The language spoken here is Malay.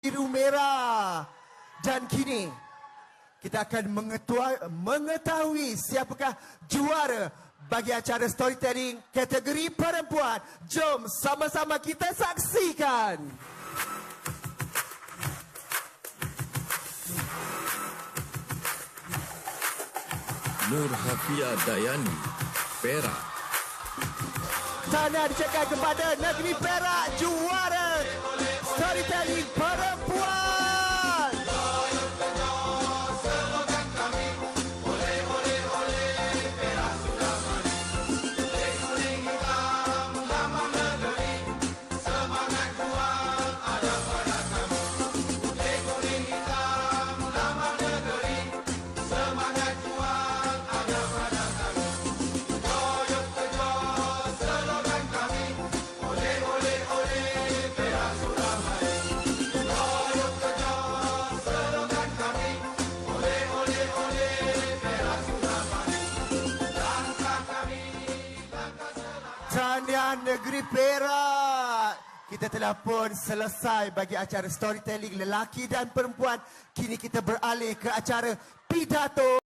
biru merah. Dan kini kita akan mengetua, mengetahui siapakah juara bagi acara storytelling kategori perempuan. Jom sama-sama kita saksikan. Nur Hafia Dayani, Perak. Tanda dicekkan kepada negeri Perak juara Tahniah Negeri Perak. Kita telah pun selesai bagi acara storytelling lelaki dan perempuan. Kini kita beralih ke acara pidato